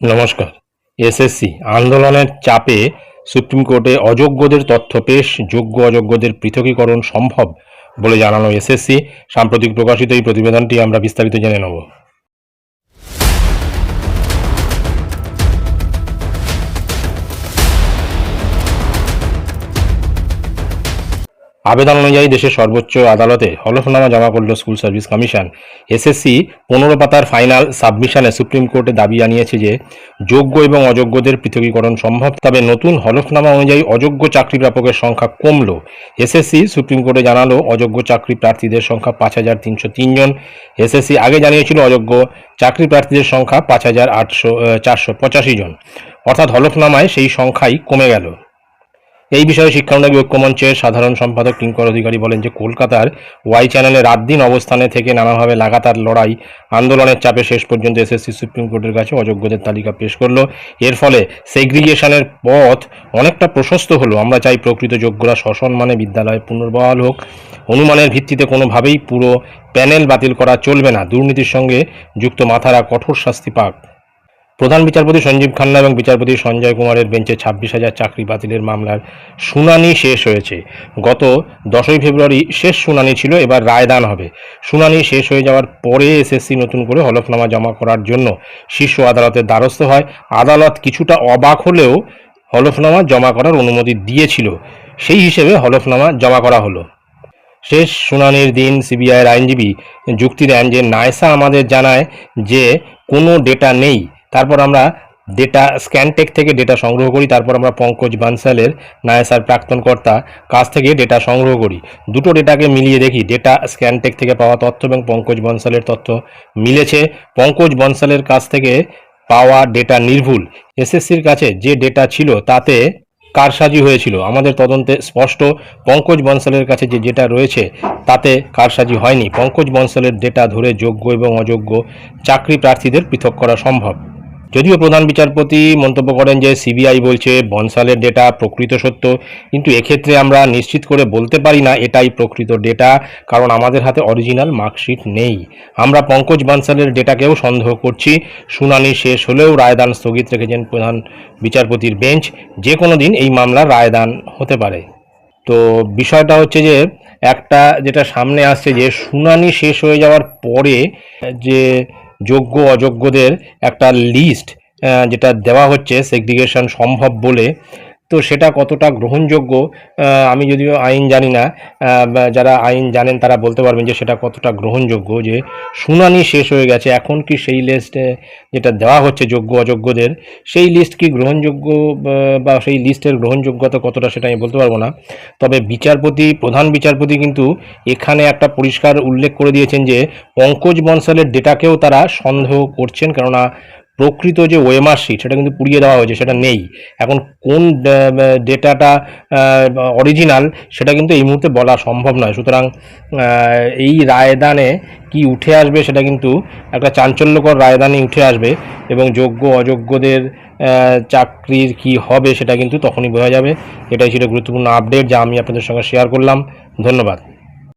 নমস্কার। এসএসসি আন্দোলনের চাপে সুপ্রিম কোর্টে অযোগ্যদের তথ্য পেশ, যোগ্য অযোগ্যদের পৃথকীকরণ সম্ভব বলে জানানো এসএসসি। সাম্প্রতিক প্রকাশিত এই প্রতিবেদনটি আমরা বিস্তারিত জেনে নেব। আবেদন অনুযায়ী দেশের সর্বোচ্চ আদালতে হলফনামা জমা করল স্কুল সার্ভিস কমিশন। এসএসসি পনেরো পাতার ফাইনাল সাবমিশনে সুপ্রিম কোর্টে দাবি জানিয়েছে যে, যোগ্য এবং অযোগ্যদের পৃথকীকরণ সম্ভব, তবে নতুন হলফনামা অনুযায়ী অযোগ্য চাকরি প্রাপকের সংখ্যা কমল। এসএসসি সুপ্রিম কোর্টে জানালো, অযোগ্য চাকরি প্রার্থীদের সংখ্যা পাঁচ হাজার তিনশো তিনজন এসএসসি আগে জানিয়েছিল অযোগ্য চাকরি প্রার্থীদের সংখ্যা পাঁচ হাজার আটশো চারশো পঁচাশি জন। অর্থাৎ হলফনামায় সেই সংখ্যাই কমে গেল। এই বিষয়ে শিক্ষানুরাগী ঐক্যমঞ্চের সাধারণ সম্পাদক কিঙ্কর অধিকারী বলেন যে কলকাতার ওয়াই চ্যানেলে রাত দিন অবস্থানে থেকে নানাভাবে লাগাতার লড়াই আন্দোলনের চাপে শেষ পর্যন্ত এসএসসি সুপ্রিম কোর্টের কাছে অযোগ্যদের তালিকা পেশ করল। এর ফলে সেগ্রিগেশনের পথ অনেকটা প্রশস্ত হলো। আমরা চাই প্রকৃত যোগ্যরা সসম্মানে বিদ্যালয়ে পুনর্বহাল হোক। অনুমানের ভিত্তিতে কোনোভাবেই পুরো প্যানেল বাতিল করা চলবে না। দুর্নীতির সঙ্গে যুক্ত মাথারা কঠোর শাস্তি পাক। প্রধান বিচারপতি সঞ্জীব খান্না এবং বিচারপতি সঞ্জয় কুমারের বেঞ্চে ছাব্বিশ হাজার চাকরি বাতিলের মামলার শুনানি শেষ হয়েছে। গত দশই ফেব্রুয়ারি শেষ শুনানি ছিল, এবার রায়দান হবে। শুনানি শেষ হয়ে যাওয়ার পরে এসএসসি নতুন করে হলফনামা জমা করার জন্য শীর্ষ আদালতের দ্বারস্থ হয়। আদালত কিছুটা অবাক হলেও হলফনামা জমা করার অনুমতি দিয়েছিল। সেই হিসেবে হলফনামা জমা করা হলো। শেষ শুনানির দিন সিবিআইয়ের আইনজীবী যুক্তি দেন যে নায়সা আমাদের জানায় যে কোনো ডেটা নেই। তারপর আমরা ডেটা স্ক্যানটেক থেকে ডেটা সংগ্রহ করি, তারপর আমরা পঙ্কজ বানসালের নায়সার প্রাক্তন কর্তা কাছ থেকে ডেটা সংগ্রহ করি। দুটো ডেটাকে মিলিয়ে দেখি ডেটা স্ক্যানটেক থেকে পাওয়া তথ্য এবং পঙ্কজ বনসালের তথ্য মিলেছে। পঙ্কজ বনসালের কাছ থেকে পাওয়া ডেটা নির্ভুল। এসএসসির কাছে যে ডেটা ছিল তাতে কারসাজি হয়েছিল। আমাদের তদন্তে স্পষ্ট, পঙ্কজ বনসালের কাছে যে ডেটা রয়েছে তাতে কারসাজি হয়নি। পঙ্কজ বনসালের ডেটা ধরে যোগ্য এবং অযোগ্য চাকরি প্রার্থীদের পৃথক করা সম্ভব। যদিও প্রধান বিচারপতি মন্তব্য করেন যে সিবিআই বলছে বনসালের ডেটা প্রকৃত সত্য, কিন্তু এক্ষেত্রে আমরা নিশ্চিত করে বলতে পারি না এটাই প্রকৃত ডেটা, কারণ আমাদের হাতে অরিজিনাল মার্কশিট নেই। আমরা পঙ্কজ বনসালের ডেটাকেও সন্দেহ করছি। শুনানি শেষ হলেও রায়দান স্থগিত রেখেছেন প্রধান বিচারপতির বেঞ্চ। যে কোনো দিন এই মামলার রায়দান হতে পারে। তো বিষয়টা হচ্ছে যে, একটা যেটা সামনে আসছে যে, শুনানি শেষ হয়ে যাওয়ার পরে যে যোগ্য অযোগ্যদের একটা লিস্ট যেটা দেওয়া হচ্ছে সেগ্রিগেশন সম্ভব বলে তো সেটা কতটা গ্রহণযোগ্য আমি যদিও আইন জানি না যারা আইন জানেন তারা বলতে পারবেন যে সেটা কতটা গ্রহণযোগ্য যে শুনানি শেষ হয়ে গেছে। এখন কি সেই লিস্টে যেটা দেওয়া হচ্ছে যোগ্য অযোগ্যদের, সেই লিস্ট কি গ্রহণযোগ্য, বা সেই লিস্টের গ্রহণযোগ্যতা কতটা সেটা আমি বলতে পারব না। তবে বিচারপতি, প্রধান বিচারপতি কিন্তু এখানে একটা পরিষ্কার উল্লেখ করে দিয়েছেন যে পঙ্কজ বনসালের ডেটাকেও তারা সন্দেহ করছেন কেননা প্রকৃত যে ওয়েমার শিট সেটা কিন্তু পুড়িয়ে দেওয়া হয়েছে, সেটা নেই। এখন কোন ডেটাটা অরিজিনাল সেটা কিন্তু এই মুহূর্তে বলা সম্ভব নয়। সুতরাং এই রায়দানে কি উঠে আসবে সেটা কিন্তু একটা চাঞ্চল্যকর রায়দানই উঠে আসবে এবং যোগ্য, অযোগ্যদের চাকরির কি হবে সেটা কিন্তু তখনই বোঝা যাবে। এটাই ছিল গুরুত্বপূর্ণ আপডেট যা আমি আপনাদের সঙ্গে শেয়ার করলাম। ধন্যবাদ।